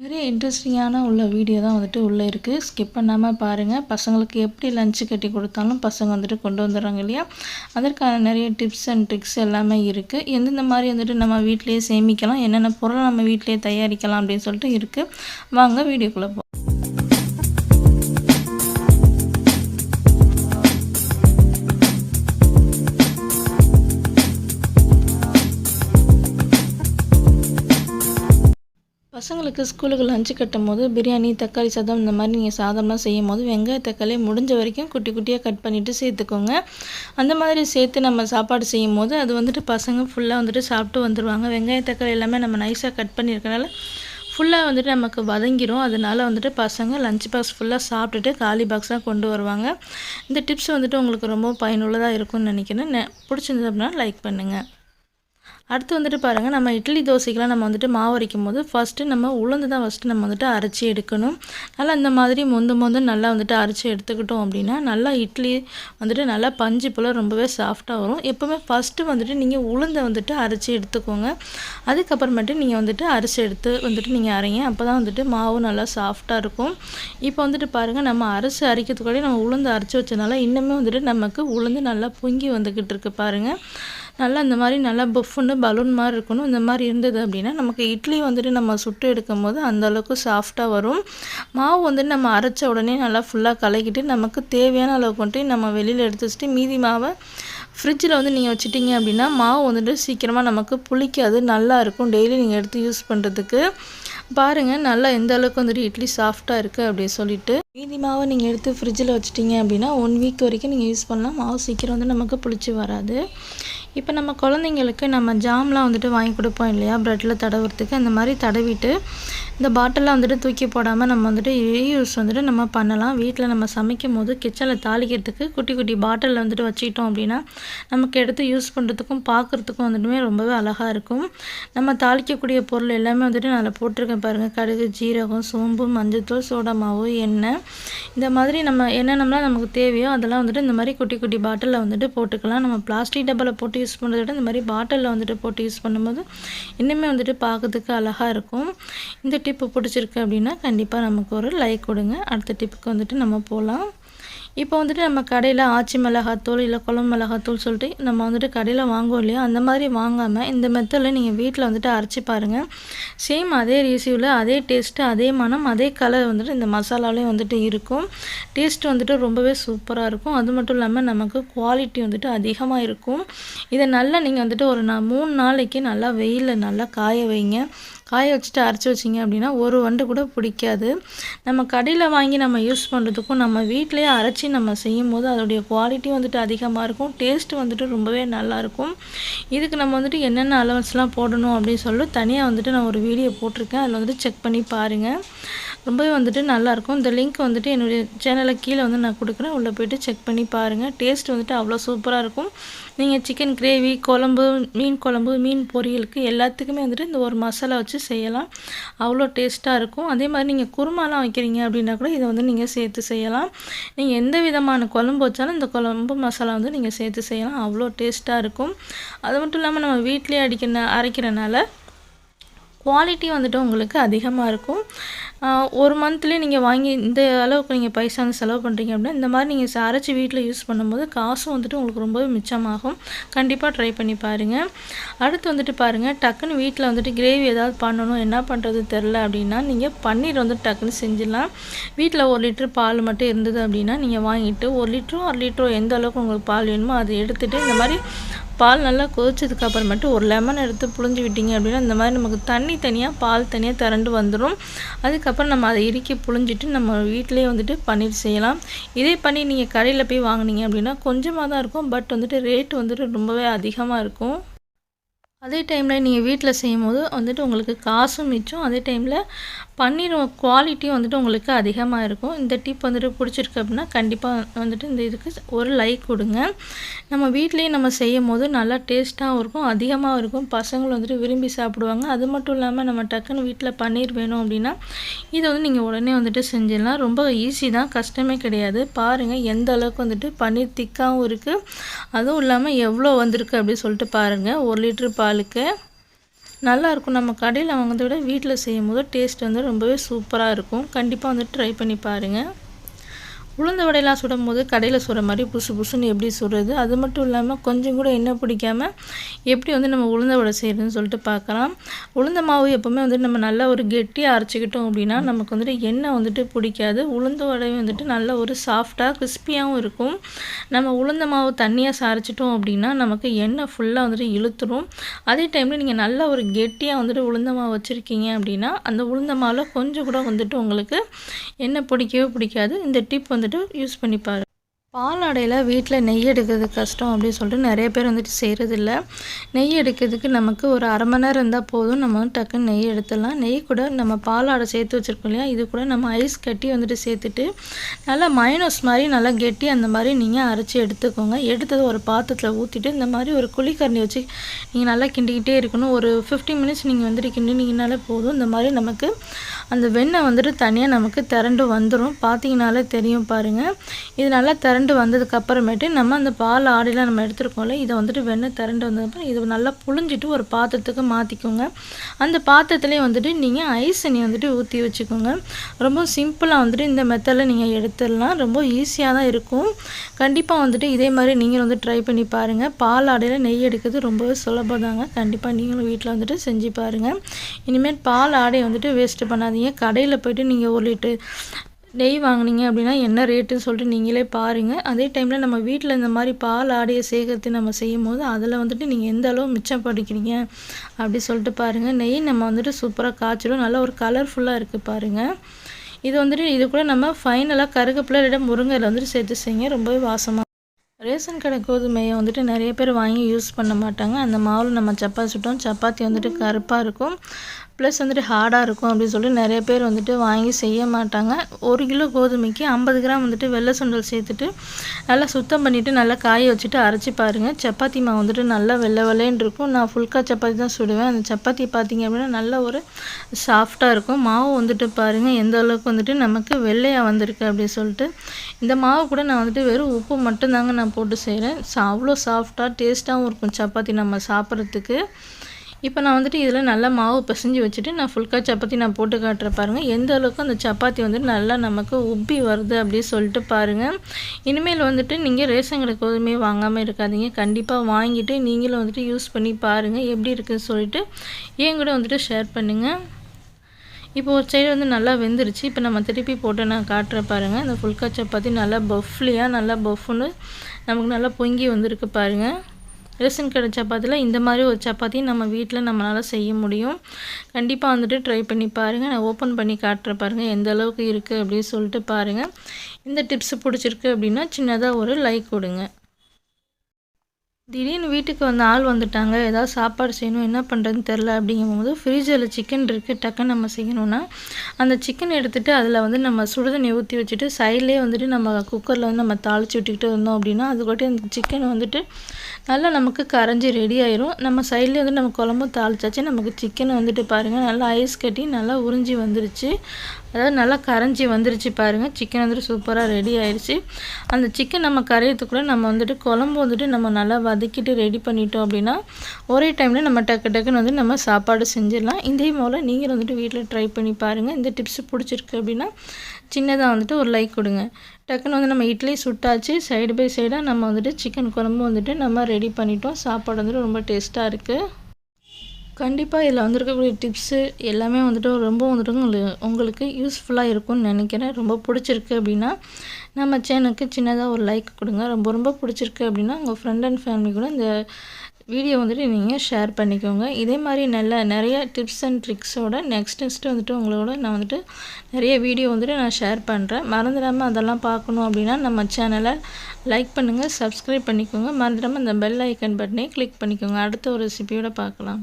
நிறைய இன்ட்ரெஸ்டிங்கான உள்ள வீடியோ தான் வந்துட்டு உள்ளே இருக்குது ஸ்கிப் பண்ணாமல் பாருங்கள் பசங்களுக்கு எப்படி லஞ்சு கட்டி கொடுத்தாலும் பசங்க வந்துட்டு கொண்டு வந்துடுறாங்க இல்லையா? அதற்கான நிறைய டிப்ஸ் அண்ட் ட்ரிக்ஸ் எல்லாமே இருக்குது எந்தெந்த மாதிரி வந்துட்டு நம்ம வீட்டிலேயே சேமிக்கலாம் என்னென்ன பொருளை நம்ம வீட்டிலேயே தயாரிக்கலாம் அப்படின்னு சொல்லிட்டு இருக்குது வாங்க வீடியோக்குள்ளே போ பசங்களுக்கு ஸ்கூலுக்கு லஞ்சு கட்டும் போது பிரியாணி தக்காளி சாதம் இந்த மாதிரி நீங்கள் சாதம்லாம் செய்யும் போது வெங்காய தக்காளி முடிஞ்ச வரைக்கும் குட்டி குட்டியாக கட் பண்ணிவிட்டு சேர்த்துக்கோங்க. அந்த மாதிரி சேர்த்து நம்ம சாப்பாடு செய்யும் போது அது வந்துட்டு பசங்க ஃபுல்லாக வந்துட்டு சாப்பிட்டு வந்துடுவாங்க வெங்காய தக்காளி எல்லாமே நம்ம நைஸாக கட் பண்ணியிருக்கனால ஃபுல்லாக வந்துட்டு நமக்கு வதங்கிரும். அதனால் வந்துட்டு பசங்க லஞ்ச் பாக்ஸ் ஃபுல்லாக சாப்பிட்டுட்டு காலி பாக்ஸாக கொண்டு வருவாங்க. இந்த டிப்ஸ் வந்துட்டு உங்களுக்கு ரொம்ப பயனுள்ளதாக இருக்கும்னு நினைக்கிறேன். பிடிச்சிருந்தது அப்படின்னா லைக் பண்ணுங்கள் அடுத்து வந்துட்டு பாருங்கள் நம்ம இட்லி தோசைக்கெலாம் நம்ம வந்துட்டு மாவு அரைக்கும் போது ஃபஸ்ட்டு நம்ம உளுந்து தான் ஃபஸ்ட்டு நம்ம வந்துட்டு அரைச்சி எடுக்கணும். நல்லா இந்த மாதிரி மொந்து மொந்து நல்லா வந்துட்டு அரைச்சி எடுத்துக்கிட்டோம் அப்படின்னா நல்லா இட்லி வந்துட்டு நல்லா பஞ்சு போல் ரொம்பவே சாஃப்டாக வரும். எப்போவுமே ஃபஸ்ட்டு வந்துட்டு நீங்கள் உளுந்தை வந்துட்டு அரைச்சி எடுத்துக்கோங்க. அதுக்கப்புறமேட்டு நீங்கள் வந்துட்டு அரிசி எடுத்து வந்துட்டு நீங்கள் அரைங்க. அப்போ தான் வந்துட்டு மாவு நல்லா சாஃப்டாக இருக்கும். இப்போ வந்துட்டு பாருங்கள் நம்ம அரிசி அரைக்கிறதுக்கூட நம்ம உளுந்து அரைச்சி வச்சனால இன்னுமே வந்துட்டு நமக்கு உளுந்து நல்லா பொங்கி வந்துக்கிட்டு இருக்கு பாருங்கள் நல்லா இந்த மாதிரி நல்லா பஃப்னு பலூன் மாதிரி இருக்கணும். இந்த மாதிரி இருந்தது அப்படின்னா நமக்கு இட்லி வந்துட்டு நம்ம சுட்டு எடுக்கும் போது அந்தளவுக்கு சாஃப்டாக வரும். மாவு வந்துட்டு நம்ம அரைச்ச உடனே நல்லா ஃபுல்லாக கலக்கிட்டு நமக்கு தேவையான அளவுக்கு வந்துட்டு நம்ம வெளியில் எடுத்து வச்சுட்டு மீதி மாவை ஃப்ரிட்ஜில் வந்து நீங்கள் வச்சுட்டிங்க அப்படின்னா மாவு வந்துட்டு சீக்கிரமாக நமக்கு புளிக்காது நல்லா இருக்கும். டெய்லி நீங்கள் எடுத்து யூஸ் பண்ணுறதுக்கு பாருங்கள் நல்லா எந்த அளவுக்கு வந்துட்டு இட்லி சாஃப்டாக இருக்குது அப்படின்னு சொல்லிட்டு. மீதி மாவை நீங்கள் எடுத்து ஃப்ரிட்ஜில் வச்சுட்டிங்க அப்படின்னா ஒன் வீக் வரைக்கும் நீங்கள் யூஸ் பண்ணலாம். மாவு சீக்கிரம் வந்து நமக்கு புளிச்சு வராது. இப்போ நம்ம குழந்தைங்களுக்கு நம்ம ஜாம்லாம் வந்துட்டு வாங்கி கொடுப்போம் இல்லையா? ப்ரெட்டில் தடவுறதுக்கு அந்த மாதிரி தடவிட்டு இந்த பாட்டிலாம் வந்துட்டு தூக்கி போடாமல் நம்ம வந்துட்டு ரீயூஸ் வந்துட்டு நம்ம பண்ணலாம். வீட்டில் நம்ம சமைக்கும் போது கிச்சனில் தாளிக்கிறதுக்கு குட்டி குட்டி பாட்டிலில் வந்துட்டு வச்சுக்கிட்டோம் அப்படின்னா நமக்கு எடுத்து யூஸ் பண்ணுறதுக்கும் பார்க்குறதுக்கும் வந்துட்டுமே ரொம்பவே அழகாக இருக்கும். நம்ம தாளிக்கக்கூடிய பொருள் எல்லாமே வந்துட்டு நான் போட்டிருக்கேன் பாருங்கள் கடுகு ஜீரகம் சோம்பு மஞ்சத்தூள் சோடா மாவு எண்ணெய். இந்த மாதிரி நம்ம என்னென்னலாம் நமக்கு தேவையோ அதெல்லாம் வந்துட்டு இந்த மாதிரி குட்டி குட்டி பாட்டிலில் வந்துட்டு போட்டுக்கலாம். நம்ம பிளாஸ்டிக் டப்பாவில் போட்டு யூஸ் பண்ணுறத விட இந்த மாதிரி பாட்டிலில் வந்துட்டு போட்டு யூஸ் பண்ணும்போது இன்னுமே வந்துட்டு பார்க்கறதுக்கு அழகாக இருக்கும். இந்த டிப்பு பிடிச்சிருக்கு அப்படின்னா கண்டிப்பாக நமக்கு ஒரு லைக் கொடுங்க. அடுத்த டிப்புக்கு வந்துட்டு நம்ம போகலாம் இப்போ வந்துட்டு நம்ம கடையில் ஆச்சி மிளகாத்தூள் இல்லை குளம் மிளகாத்தூள் சொல்லிட்டு நம்ம வந்துட்டு கடையில் வாங்குவோம் இல்லையா? அந்த மாதிரி வாங்காமல் இந்த மெத்தடில் நீங்கள் வீட்டில் வந்துட்டு அரைச்சி பாருங்கள் சேம் அதே ரீசிவில் அதே டேஸ்ட்டு அதே மனம் அதே கலர் வந்துட்டு இந்த மசாலாலையும் வந்துட்டு இருக்கும். டேஸ்ட் வந்துட்டு ரொம்பவே சூப்பராக இருக்கும். அது மட்டும் இல்லாமல் நமக்கு குவாலிட்டி வந்துட்டு அதிகமாக இருக்கும். இதை நல்லா நீங்கள் வந்துட்டு ஒரு நான் மூணு நாளைக்கு நல்லா வெயிலில் நல்லா காய வைங்க. காய வச்சுட்டு அரைச்சி வச்சிங்க அப்படின்னா ஒரு வண்டு கூட பிடிக்காது. நம்ம கடையில் வாங்கி நம்ம யூஸ் பண்ணுறதுக்கும் நம்ம வீட்டிலேயே அரைச்சி நம்ம செய்யும் போது அதோடைய குவாலிட்டி வந்துட்டு அதிகமாக இருக்கும். டேஸ்ட் வந்துட்டு ரொம்பவே நல்லாயிருக்கும் இதுக்கு நம்ம வந்துட்டு என்னென்ன அலவன்ஸ்லாம் போடணும் அப்படின்னு சொல்லி தனியாக வந்துட்டு நான் ஒரு வீடியோ போட்டிருக்கேன். அதில் வந்துட்டு செக் பண்ணி பாருங்கள் ரொம்பவே வந்துட்டு நல்லாயிருக்கும். இந்த லிங்க் வந்துட்டு என்னுடைய சேனலில் கீழே வந்து நான் கொடுக்குறேன். உள்ளே போய்ட்டு செக் பண்ணி பாருங்கள் டேஸ்ட் வந்துட்டு அவ்வளோ சூப்பராக இருக்கும். நீங்கள் சிக்கன் கிரேவி குழம்பு மீன் குழம்பு மீன் பொரியலுக்கு எல்லாத்துக்குமே வந்துட்டு இந்த ஒரு மசாலா வச்சு செய்யலாம். அவ்வளோ டேஸ்ட்டாக இருக்கும். அதே மாதிரி நீங்கள் குருமாலாம் வைக்கிறீங்க அப்படின்னா கூட இதை வந்து நீங்கள் சேர்த்து செய்யலாம். நீங்கள் எந்த விதமான குழம்பு வச்சாலும் இந்த குழம்பு மசாலா வந்து நீங்கள் சேர்த்து செய்யலாம். அவ்வளோ டேஸ்ட்டாக இருக்கும். அது மட்டும் இல்லாமல் நம்ம வீட்டிலே அடிக்கிற அரைக்கிறனால குவாலிட்டி வந்துட்டு உங்களுக்கு அதிகமாக இருக்கும். ஒரு மந்த்லேயே நீங்கள் வாங்கி இந்த அளவுக்கு நீங்கள் பைசா வந்து செலவு பண்ணுறீங்க அப்படின்னா இந்த மாதிரி நீங்கள் அரைச்சி வீட்டில் யூஸ் பண்ணும்போது காசும் வந்துட்டு உங்களுக்கு ரொம்பவே மிச்சமாகும். கண்டிப்பாக ட்ரை பண்ணி பாருங்கள் அடுத்து வந்துட்டு பாருங்கள் டக்குன்னு வீட்டில் வந்துட்டு கிரேவி ஏதாவது பண்ணணும் என்ன பண்ணுறது தெரில அப்படின்னா நீங்கள் பன்னீர் வந்து டக்குன்னு செஞ்சிடலாம். வீட்டில் ஒரு லிட்டர் பால் மட்டும் இருந்தது அப்படின்னா நீங்கள் வாங்கிட்டு ஒரு லிட்டரோ அரை லிட்டரோ எந்த அளவுக்கு உங்களுக்கு பால் வேணுமோ அதை எடுத்துகிட்டு இந்த மாதிரி பால் நல்லா கொதிச்சதுக்கு அப்புறமேட்டு ஒரு லெமன் எடுத்து புழிஞ்சு விட்டிங்க அப்படின்னா இந்த மாதிரி நமக்கு தண்ணி தனியாக பால் தனியாக திரண்டு வந்துடும் அதுக்கப்புறம் நம்ம அதை இறுக்கி புழிஞ்சிட்டு நம்ம வீட்டிலேயே வந்துட்டு பன்னீர் செய்யலாம். இதே பன்னீர் நீங்கள் கடையில் போய் வாங்கினீங்க அப்படின்னா கொஞ்சமாக தான் இருக்கும். பட் வந்துட்டு ரேட் வந்துட்டு ரொம்பவே அதிகமாக இருக்கும். அதே டைமில் நீங்கள் வீட்டில் செய்யும் போது வந்துட்டு உங்களுக்கு காசும் மிச்சம். அதே டைமில் பன்னீர் குவாலிட்டியும் வந்துட்டு உங்களுக்கு அதிகமாக இருக்கும். இந்த டிப் வந்துட்டு பிடிச்சிருக்கு அப்படின்னா கண்டிப்பாக வந்துட்டு இந்த இதுக்கு ஒரு லைக் கொடுங்க. நம்ம வீட்லேயே நம்ம செய்யும் போது நல்லா டேஸ்ட்டாகவும் இருக்கும் அதிகமாகவும் இருக்கும். பசங்களும் வந்துட்டு விரும்பி சாப்பிடுவாங்க. அது மட்டும் இல்லாமல் நம்ம டக்குன்னு வீட்டில் பன்னீர் வேணும் அப்படின்னா இதை வந்து நீங்கள் உடனே வந்துட்டு செஞ்சிடலாம். ரொம்ப ஈஸி தான் கஷ்டமே கிடையாது. பாருங்கள் எந்த அளவுக்கு வந்துட்டு பன்னீர் திக்காகவும் இருக்குது அதுவும் இல்லாமல் எவ்வளோ வந்திருக்கு அப்படின்னு சொல்லிட்டு பாருங்கள் ஒரு லிட்ரு உங்களுக்கு நல்லாயிருக்கும். நம்ம கடையில் வாங்குறத விட வீட்டில் செய்யும் போது டேஸ்ட் வந்து ரொம்பவே சூப்பராக இருக்கும். கண்டிப்பாக வந்து ட்ரை பண்ணி பாருங்கள் உளுந்த வடையெல்லாம் சுடும் போது கடையில் சுடுற மாதிரி புசு புசுன்னு எப்படி சுடுறது? அது மட்டும் இல்லாமல் கொஞ்சம் கூட எண்ணெய் பிடிக்காமல் எப்படி வந்து நம்ம உளுந்த வடை செய்கிறதுன்னு சொல்லிட்டு பார்க்கலாம். உளுந்த மாவு எப்போவுமே வந்துட்டு நம்ம நல்லா ஒரு கெட்டியாக அரைச்சிக்கிட்டோம் அப்படின்னா நமக்கு வந்துட்டு எண்ணெய் வந்துட்டு பிடிக்காது. உளுந்த வடையும் வந்துட்டு நல்ல ஒரு சாஃப்டாக கிறிஸ்பியாகவும் இருக்கும். நம்ம உளுந்த மாவு தண்ணியாக சாரிச்சிட்டோம் அப்படின்னா நமக்கு எண்ணெய் ஃபுல்லாக வந்துட்டு இழுத்துரும். அதே டைமில் நீங்கள் நல்லா ஒரு கெட்டியாக வந்துட்டு உளுந்த மாவு வச்சுருக்கீங்க அப்படின்னா அந்த உளுந்த மாவில் கொஞ்சம் கூட வந்துட்டு உங்களுக்கு எண்ணெய் பிடிக்கவே பிடிக்காது. இந்த டிப் வந்துட்டு யூஸ் பண்ணி பால் அடையில் வீட்டில் நெய் எடுக்கிறது கஷ்டம் அப்படின்னு சொல்லிட்டு நிறைய பேர் வந்துட்டு செய்கிறதில்ல நெய் எடுக்கிறதுக்கு நமக்கு ஒரு அரை மணி நேரம் இருந்தால் போதும். நம்ம வந்து டக்குன்னு நெய் எடுத்துடலாம். நெய் கூட நம்ம பால் ஆடை சேர்த்து வச்சுருக்கோம் இல்லையா? இது கூட நம்ம ஐஸ் கட்டி வந்துட்டு சேர்த்துட்டு நல்லா மைனஸ் மாதிரி நல்லா கெட்டி அந்த மாதிரி நீங்கள் அரைச்சி எடுத்துக்கோங்க. எடுத்தது ஒரு பாத்திரத்தில் ஊற்றிட்டு இந்த மாதிரி ஒரு குழிக்கரண்டி வச்சு நீங்கள் நல்லா கிண்டிக்கிட்டே இருக்கணும். ஒரு ஃபிஃப்டி மினிட்ஸ் நீங்கள் வந்துட்டு கிண்டினீங்கனாலே போதும். இந்த மாதிரி நமக்கு அந்த வெண்ணெய் வந்துட்டு தனியாக நமக்கு திரண்டு வந்துடும் பார்த்தீங்கனாலே தெரியும் பாருங்கள் இது நல்லா திரண்டு வந்ததுக்கு அப்புறமேட்டு நம்ம அந்த பால் ஆடிலாம் நம்ம எடுத்துருக்கோம்ல இதை வந்துட்டு வெண்ணெய் திரண்டு வந்ததுக்கப்புறம் இது நல்லா புழிஞ்சிட்டு ஒரு பாத்திரத்துக்கு மாற்றிக்கோங்க அந்த பாத்திரத்துலேயே வந்துட்டு நீங்கள் ஐஸ் தண்ணி வந்துட்டு ஊற்றி வச்சுக்கோங்க. ரொம்ப சிம்பிளாக வந்துட்டு இந்த மெத்தடில் நீங்கள் எடுத்துடலாம். ரொம்ப ஈஸியாக தான் இருக்கும். கண்டிப்பாக வந்துட்டு இதே மாதிரி நீங்கள் வந்து ட்ரை பண்ணி பாருங்கள் பால் ஆடையில் நெய் எடுக்கிறது ரொம்பவே சுலபம் தாங்க. கண்டிப்பாக நீங்களும் வீட்டில் வந்துட்டு செஞ்சு பாருங்கள் இனிமேல் பால் ஆடையை வந்துட்டு வேஸ்ட்டு பண்ணாதீங்க. கடையில் போய்ட்டு நீங்கள் ஒரு லிட்டர் நெய் வாங்குனீங்க அப்படின்னா என்ன ரேட்டுன்னு சொல்லிட்டு நீங்களே பாருங்கள் அதே டைமில் நம்ம வீட்டில் இந்த மாதிரி பால் ஆடையை சேகரித்து நம்ம செய்யும் போது அதில் வந்துட்டு நீங்கள் எந்த அளவு மிச்சம் படிக்கிறீங்க அப்படி சொல்லிட்டு பாருங்கள் நெய் நம்ம வந்துட்டு சூப்பராக காய்ச்சிடும் நல்லா ஒரு கலர்ஃபுல்லாக இருக்குது பாருங்கள் இது வந்துட்டு இது கூட நம்ம ஃபைனலாக கருகப்பிள்ளை இடம் முருங்கையில் வந்துட்டு சேர்த்து செய்யுங்க. ரொம்பவே வாசமாக ரேஷன் கடை கோதுமையை வந்துட்டு நிறைய பேர் வாங்கி யூஸ் பண்ண மாட்டாங்க. அந்த மாவில் நம்ம சப்பாத்தி சுட்டோம். சப்பாத்தி வந்துட்டு கருப்பாக இருக்கும். ப்ளஸ் வந்துட்டு ஹார்டாக இருக்கும் அப்படின்னு சொல்லிட்டு நிறைய பேர் வந்துட்டு வாங்கி செய்ய மாட்டாங்க. ஒரு கிலோ கோதுமைக்கு ஐம்பது கிராம் வந்துட்டு வெள்ளை சுண்டல் சேர்த்துட்டு நல்லா சுத்தம் பண்ணிவிட்டு நல்லா காய வச்சுட்டு அரைச்சி பாருங்கள் சப்பாத்தி மாவு வந்துட்டு நல்லா வெள்ளை வெள்ளைன்னு இருக்கும். நான் ஃபுல்கா சப்பாத்தி தான் சுடுவேன். அந்த சப்பாத்தி பார்த்திங்க அப்படின்னா நல்ல ஒரு சாஃப்டாக இருக்கும். மாவு வந்துட்டு பாருங்கள் எந்த அளவுக்கு வந்துட்டு நமக்கு வெள்ளையாக வந்திருக்கு அப்படின்னு சொல்லிட்டு. இந்த மாவு கூட நான் வந்துட்டு வெறும் உப்பு மட்டும்தாங்க நான் போட்டு செய்கிறேன் அவ்வளோ சாஃப்டாக டேஸ்ட்டாகவும் இருக்கும் சப்பாத்தி நம்ம சாப்பிட்றதுக்கு. இப்போ நான் வந்துட்டு இதில் நல்லா மாவு பிசைஞ்சு வச்சுட்டு நான் ஃபுல்கா சப்பாத்தி நான் போட்டு காட்டுற பாருங்கள் எந்த அளவுக்கு அந்த சப்பாத்தி வந்துட்டு நல்லா நமக்கு உப்பி வருது அப்படின்னு சொல்லிட்டு பாருங்கள் இனிமேல் வந்துட்டு நீங்கள் ரேஷன் கடை கோதுமையை வாங்காமல் இருக்காதீங்க. கண்டிப்பாக வாங்கிட்டு நீங்களும் வந்துட்டு யூஸ் பண்ணி பாருங்கள் எப்படி இருக்குதுன்னு சொல்லிட்டு என் கூட வந்துட்டு ஷேர் பண்ணுங்கள் இப்போ ஒரு சைடு வந்து நல்லா வெந்துருச்சு. இப்போ நம்ம திருப்பி போட்டு நான் காட்டுற பாருங்கள் இந்த ஃபுல்கா சப்பாத்தி நல்லா பஃப்லியாக நல்லா பஃப்னு நமக்கு நல்லா பொங்கி வந்திருக்கு பாருங்கள் ரேஷன் கடை சப்பாத்தியில் இந்த மாதிரி ஒரு சப்பாத்தி நம்ம வீட்டில் நம்மளால் செய்ய முடியும். கண்டிப்பாக வந்துட்டு ட்ரை பண்ணி பாருங்கள் நான் ஓப்பன் பண்ணி காட்டுற பாருங்கள் எந்த அளவுக்கு இருக்குது அப்படின்னு சொல்லிட்டு பாருங்கள் இந்த டிப்ஸ் பிடிச்சிருக்கு அப்படின்னா சின்னதாக ஒரு லைக் கொடுங்க. திடீர்னு வீட்டுக்கு வந்து ஆள் வந்துட்டாங்க. ஏதாவது சாப்பாடு செய்யணும் என்ன பண்ணுறதுன்னு தெரில அப்படிங்கும்போது ஃப்ரீஜரில் சிக்கன் இருக்குது டக்குன்னு நம்ம செய்யணும்னா அந்த சிக்கன் எடுத்துகிட்டு அதில் வந்து நம்ம சுடுதண்ணி ஊற்றி வச்சுட்டு சைட்லேயே வந்துட்டு நம்ம குக்கரில் வந்து நம்ம தாளித்து விட்டுக்கிட்டு இருந்தோம் அப்படின்னா அது கூட அந்த சிக்கன் வந்துட்டு நல்லா நமக்கு கரைஞ்சி ரெடி ஆயிரும். நம்ம சைட்லேயே வந்து நம்ம குழம்பு தாளிச்சாச்சு. நமக்கு சிக்கன் வந்துட்டு பாருங்கள் நல்லா ஐஸ் கட்டி நல்லா உறிஞ்சி வந்துருச்சு. அதாவது நல்லா கரைஞ்சி வந்துருச்சு பாருங்கள் சிக்கன் வந்துட்டு சூப்பராக ரெடி ஆயிடுச்சு அந்த சிக்கன் நம்ம கரையிறதுக்குள்ளே நம்ம வந்துட்டு குழம்பு வந்துட்டு நம்ம நல்லா வதக்கிட்டு ரெடி பண்ணிட்டோம் அப்படின்னா ஒரே டைமில் நம்ம டக்கு டக்குன்னு வந்து நம்ம சாப்பாடு செஞ்சிடலாம். இதே போல் நீங்கள் வந்துட்டு வீட்டில் ட்ரை பண்ணி பாருங்கள் இந்த டிப்ஸ் பிடிச்சிருக்கு அப்படின்னா சின்னதாக வந்துட்டு ஒரு லைக் கொடுங்க. டக்குன்னு வந்து நம்ம இட்லி சுட்டாச்சு. சைடு பை சைடாக நம்ம வந்துட்டு சிக்கன் குழம்பு வந்துட்டு நம்ம ரெடி பண்ணிட்டோம். சாப்பாடு வந்துட்டு ரொம்ப டேஸ்ட்டாக இருக்குது கண்டிப்பாக இதில் வந்திருக்கக்கூடிய டிப்ஸு எல்லாமே வந்துட்டு ரொம்ப வந்துட்டு உங்களுக்கு உங்களுக்கு யூஸ்ஃபுல்லாக இருக்கும்னு நினைக்கிறேன். ரொம்ப பிடிச்சிருக்கு அப்படின்னா நம்ம சேனலுக்கு சின்னதாக ஒரு லைக் கொடுங்க. ரொம்ப ரொம்ப பிடிச்சிருக்கு அப்படின்னா உங்கள் ஃப்ரெண்ட் அண்ட் ஃபேமிலி கூட இந்த வீடியோ வந்துட்டு நீங்கள் ஷேர் பண்ணிக்கோங்க. இதே மாதிரி நல்ல நிறைய டிப்ஸ் அண்ட் ட்ரிக்ஸோட நெக்ஸ்ட் நெக்ஸ்ட்டு வந்துட்டு உங்களோட நான் வந்துட்டு நிறைய வீடியோ வந்துட்டு நான் ஷேர் பண்ணுறேன் மறந்துடாமல் அதெல்லாம் பார்க்கணும் அப்படின்னா நம்ம சேனலை லைக் பண்ணுங்கள் சப்ஸ்கிரைப் பண்ணிக்கோங்க. மறந்துடாமல் அந்த பெல் ஐக்கன் பட்டனே கிளிக் பண்ணிக்கோங்க. அடுத்த ஒரு ரெசிபியோட பார்க்கலாம்.